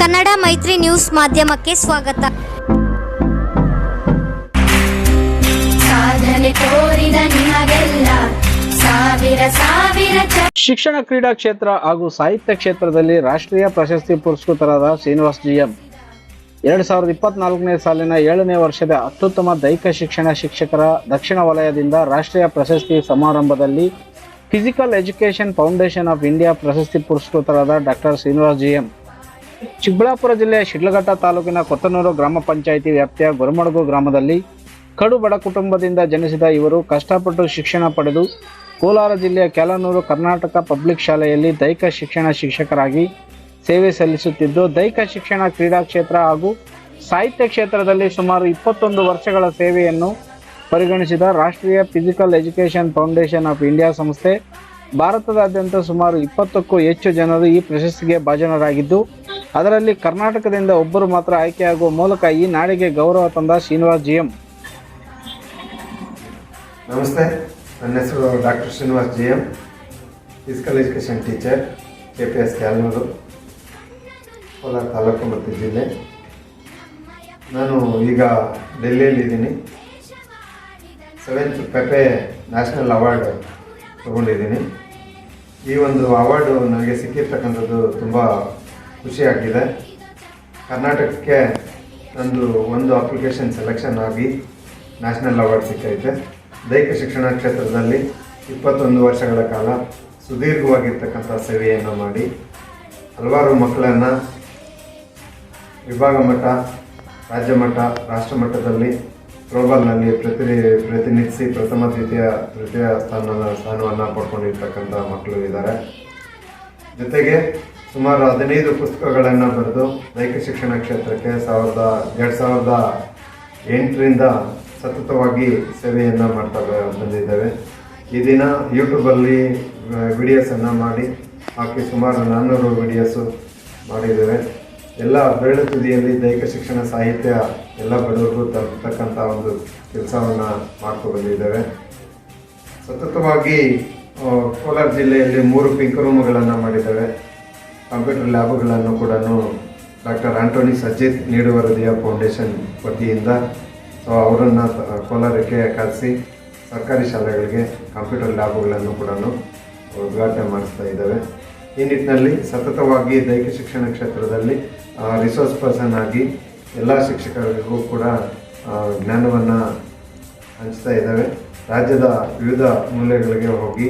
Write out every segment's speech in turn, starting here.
ಕನ್ನಡ ಮೈತ್ರಿ ನ್ಯೂಸ್ ಮಾಧ್ಯಮಕ್ಕೆ ಸ್ವಾಗತ. ಸಾಧನೆ ತೋರಿದ ನಿಮಗೆಲ್ಲ ಸಾವಿರ ಸಾವಿರ ಚ ಶಿಕ್ಷಣ ಕ್ರೀಡಾ ಕ್ಷೇತ್ರ ಹಾಗೂ ಸಾಹಿತ್ಯ ಕ್ಷೇತ್ರದಲ್ಲಿ ರಾಷ್ಟ್ರೀಯ ಪ್ರಶಸ್ತಿ ಪುರಸ್ಕೃತರಾದ ಶ್ರೀನಿವಾಸ್ ಜಿಎಂ. ಎರಡು ಸಾವಿರದ ಇಪ್ಪತ್ನಾಲ್ಕನೇ ಸಾಲಿನ ಏಳನೇ ವರ್ಷದ ಅತ್ಯುತ್ತಮ ದೈಹಿಕ ಶಿಕ್ಷಣ ಶಿಕ್ಷಕರ ದಕ್ಷಿಣ ವಲಯದಿಂದ ರಾಷ್ಟ್ರೀಯ ಪ್ರಶಸ್ತಿ ಸಮಾರಂಭದಲ್ಲಿ physical education foundation of India ಪ್ರಶಸ್ತಿ ಪುರಸ್ಕೃತರಾದ doctor Srinivas G M Chikkaballapur ಜಿಲ್ಲೆಯ ಶಿಡ್ಲಘಟ್ಟ ತಾಲೂಕಿನ ಕೊತ್ತನೂರು ಗ್ರಾಮ ಪಂಚಾಯಿತಿ ವ್ಯಾಪ್ತಿಯ ಗುರುಮಡಗು ಗ್ರಾಮದಲ್ಲಿ ಕಡು ಬಡ ಕುಟುಂಬದಿಂದ ಜನಿಸಿದ ಇವರು ಕಷ್ಟಪಟ್ಟು ಶಿಕ್ಷಣ ಪಡೆದು ಕೋಲಾರ ಜಿಲ್ಲೆಯ ಕ್ಯಾಲನೂರು ಕರ್ನಾಟಕ ಪಬ್ಲಿಕ್ ಶಾಲೆಯಲ್ಲಿ ದೈಹಿಕ ಶಿಕ್ಷಣ ಶಿಕ್ಷಕರಾಗಿ ಸೇವೆ ಸಲ್ಲಿಸುತ್ತಿದ್ದು, ದೈಹಿಕ ಶಿಕ್ಷಣ ಕ್ರೀಡಾ ಕ್ಷೇತ್ರ ಹಾಗೂ ಸಾಹಿತ್ಯ ಕ್ಷೇತ್ರದಲ್ಲಿ ಸುಮಾರು ಇಪ್ಪತ್ತೊಂದು ವರ್ಷಗಳ ಸೇವೆಯನ್ನು ಪರಿಗಣಿಸಿದ ರಾಷ್ಟ್ರೀಯ physical education foundation of India ಸಂಸ್ಥೆ, ಭಾರತದಾದ್ಯಂತ ಸುಮಾರು ಇಪ್ಪತ್ತಕ್ಕೂ ಹೆಚ್ಚು ಜನರು ಈ ಪ್ರಶಸ್ತಿಗೆ ಭಾಜನರಾಗಿದ್ದು, ಅದರಲ್ಲಿ ಕರ್ನಾಟಕದಿಂದ ಒಬ್ಬರು ಮಾತ್ರ ಆಯ್ಕೆಯಾಗುವ ಮೂಲಕ ಈ ನಾಡಿಗೆ ಗೌರವ ತಂದ ಶ್ರೀನಿವಾಸ್ ಜಿಎಂ. ನಮಸ್ತೆ, ನನ್ನ ಹೆಸರು doctor Srinivas G M physical education teacher K P S Kyalnur Kolar taluk ಮತ್ತು ಜಿಲ್ಲೆ. ನಾನು ಈಗ ಡೆಲ್ಲಿಯಲ್ಲಿ ಇದ್ದೀನಿ ಸೆವೆಂತ್ ಪೆಪೆ ನ್ಯಾಷನಲ್ ಅವಾರ್ಡ್ ತಗೊಂಡಿದ್ದೀನಿ. ಈ ಒಂದು ಅವಾರ್ಡು ನನಗೆ ಸಿಕ್ಕಿರ್ತಕ್ಕಂಥದ್ದು ತುಂಬ ಖುಷಿಯಾಗಿದೆ. ಕರ್ನಾಟಕಕ್ಕೆ ನಂದು ಒಂದು ಅಪ್ಲಿಕೇಶನ್ ಸೆಲೆಕ್ಷನ್ ಆಗಿ ನ್ಯಾಷನಲ್ ಅವಾರ್ಡ್ ಸಿಕ್ಕೈತೆ. ದೈಹಿಕ ಶಿಕ್ಷಣ ಕ್ಷೇತ್ರದಲ್ಲಿ ಇಪ್ಪತ್ತೊಂದು ವರ್ಷಗಳ ಕಾಲ ಸುದೀರ್ಘವಾಗಿರ್ತಕ್ಕಂಥ ಸೇವೆಯನ್ನು ಮಾಡಿ ಹಲವಾರು ಮಕ್ಕಳನ್ನು ವಿಭಾಗ ಮಟ್ಟ, ರಾಜ್ಯ ಮಟ್ಟ, ರಾಷ್ಟ್ರ ಮಟ್ಟದಲ್ಲಿ ಥ್ರೋಬಾಲ್ನಲ್ಲಿ ಪ್ರತಿ ಪ್ರತಿನಿಧಿಸಿ ಪ್ರಥಮ, ದ್ವಿತೀಯ, ತೃತೀಯ ಸ್ಥಾನ ಸ್ಥಾನವನ್ನು ಪಡ್ಕೊಂಡಿರ್ತಕ್ಕಂಥ ಮಕ್ಕಳು ಇದ್ದಾರೆ. ಜೊತೆಗೆ ಸುಮಾರು ಹದಿನೈದು ಪುಸ್ತಕಗಳನ್ನು ಬರೆದು ದೈಹಿಕ ಶಿಕ್ಷಣ ಕ್ಷೇತ್ರಕ್ಕೆ ಸಾವಿರದ, ಎರಡು ಸಾವಿರದ ಎಂಟರಿಂದ ಸತತವಾಗಿ ಸೇವೆಯನ್ನು ಮಾಡ್ತಾ ಬಂದಿದ್ದೇವೆ. ಈ ದಿನ ಯೂಟ್ಯೂಬಲ್ಲಿ ವಿಡಿಯೋಸನ್ನು ಮಾಡಿ ಹಾಕಿ ಸುಮಾರು ನಾನ್ನೂರು ವಿಡಿಯೋಸು ಮಾಡಿದ್ದೇವೆ. ಎಲ್ಲ ಬೆರಳು ತುದಿಯಲ್ಲಿ ದೈಹಿಕ ಶಿಕ್ಷಣ, ಸಾಹಿತ್ಯ ಎಲ್ಲ ಬಡವರಿಗೂ ತಲುಪತಕ್ಕಂಥ ಒಂದು ಕೆಲಸವನ್ನು ಮಾಡ್ಕೊ ಬಂದಿದ್ದೇವೆ. ಸತತವಾಗಿ ಕೋಲಾರ ಜಿಲ್ಲೆಯಲ್ಲಿ ಮೂರು ಪಿಂಕ್ ರೂಮ್ಗಳನ್ನು ಮಾಡಿದ್ದೇವೆ. ಕಂಪ್ಯೂಟರ್ ಲ್ಯಾಬ್ಗಳನ್ನು ಕೂಡ ಡಾಕ್ಟರ್ ಆಂಟೋನಿ ಸಜ್ಜಿತ್ ನೀಡುವರದಿಯ ಫೌಂಡೇಶನ್ ವತಿಯಿಂದ, ಸೊ, ಅವರನ್ನು ಕೋಲಾರಕ್ಕೆ ಕರೆಸಿ ಸರ್ಕಾರಿ ಶಾಲೆಗಳಿಗೆ ಕಂಪ್ಯೂಟರ್ ಲ್ಯಾಬ್ಗಳನ್ನು ಕೂಡ ಉದ್ಘಾಟನೆ ಮಾಡಿಸ್ತಾ ಇದ್ದೇವೆ. ಈ ನಿಟ್ಟಿನಲ್ಲಿ ಸತತವಾಗಿ ದೈಹಿಕ ಶಿಕ್ಷಣ ಕ್ಷೇತ್ರದಲ್ಲಿ ರಿಸೋರ್ಸ್ ಪರ್ಸನ್ ಆಗಿ ಎಲ್ಲ ಶಿಕ್ಷಕರಿಗೂ ಕೂಡ ಜ್ಞಾನವನ್ನು ಹಂಚ್ತಾ ಇದ್ದಾವೆ. ರಾಜ್ಯದ ವಿವಿಧ ಮೂಲೆಗಳಿಗೆ ಹೋಗಿ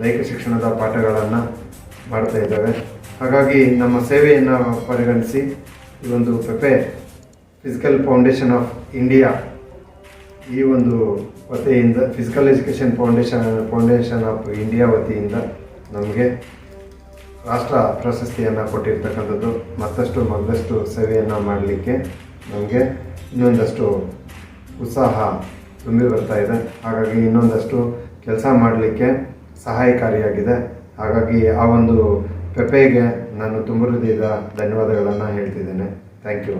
ದೈಹಿಕ ಶಿಕ್ಷಣದ ಪಾಠಗಳನ್ನು ಮಾಡ್ತಾ ಇದ್ದಾವೆ. ಹಾಗಾಗಿ ನಮ್ಮ ಸೇವೆಯನ್ನು ಪರಿಗಣಿಸಿ ಈ ಒಂದು ಪೆಪೆ ಫಿಸಿಕಲ್ ಫೌಂಡೇಶನ್ ಆಫ್ ಇಂಡಿಯಾ ಈ ಒಂದು ವತಿಯಿಂದ physical education foundation foundation of India ವತಿಯಿಂದ ನಮಗೆ ರಾಷ್ಟ್ರ ಪ್ರಶಸ್ತಿಯನ್ನು ಕೊಟ್ಟಿರ್ತಕ್ಕಂಥದ್ದು ಮತ್ತಷ್ಟು ಮತ್ತಷ್ಟು ಸೇವೆಯನ್ನು ಮಾಡಲಿಕ್ಕೆ ನಮಗೆ ಇನ್ನೊಂದಷ್ಟು ಉತ್ಸಾಹ ತುಂಬಿ ಬರ್ತಾ ಇದೆ. ಹಾಗಾಗಿ ಇನ್ನೊಂದಷ್ಟು ಕೆಲಸ ಮಾಡಲಿಕ್ಕೆ ಸಹಾಯಕಾರಿಯಾಗಿದೆ. ಹಾಗಾಗಿ ಆ ಒಂದು ಪೆಪೆಗೆ ನಾನು ತುಂಬ ಹೃದಯದ ಧನ್ಯವಾದಗಳನ್ನು ಹೇಳ್ತಿದ್ದೇನೆ. Thank you